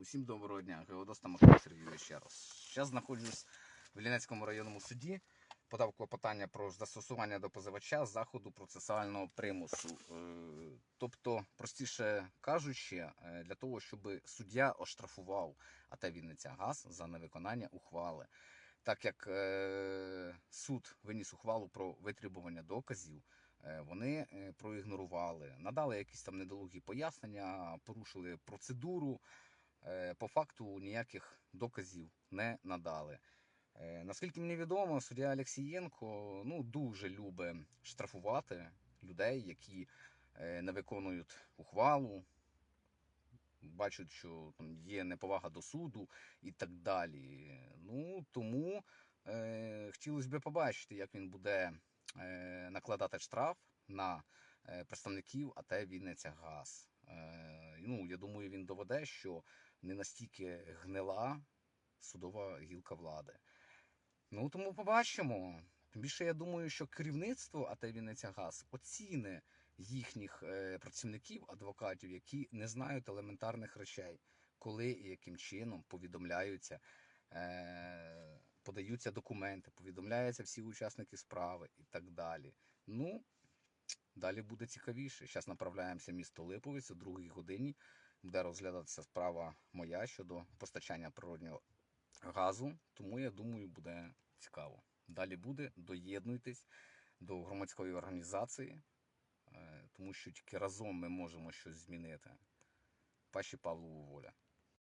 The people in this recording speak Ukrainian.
Усім доброго дня, Геодоста Микола Сергійович ще раз. Зараз знаходжусь в Лінецькому районному суді. Подав клопотання про застосування до позивача заходу процесуального примусу. Е, Тобто, простіше кажучи, е, для того, щоб суддя оштрафував АТ Вінниця ГАЗ за невиконання ухвали. Так як е, суд виніс ухвалу про витребування доказів, вони проігнорували, надали якісь там недолугі пояснення, порушили процедуру. Е, по факту ніяких доказів не надали. Е, Наскільки мені відомо, суддя Олексієнко ну, дуже любить штрафувати людей, які е, не виконують ухвалу, бачать, що там є неповага до суду і так далі. Ну тому е, хотілося б побачити, як він буде е, накладати штраф на представників АТ Вінниця ГАЗ. Е, ну, я думаю, він доведе, що не настільки гнила судова гілка влади. Ну тому побачимо. Тим більше я думаю, що керівництво АТ Вінниця ГАЗ оціни їхніх е, працівників, адвокатів, які не знають елементарних речей, коли і яким чином повідомляються, е, подаються документи, повідомляються всі учасники справи і так далі. Ну, далі буде цікавіше. Зараз направляємося в місто Липовець о другій годині. Буде розглядатися справа моя щодо постачання природнього газу. Тому я думаю, буде цікаво. Далі буде. Доєднуйтесь до громадської організації, е, тому що тільки разом ми можемо щось змінити. Паші Павлову воля.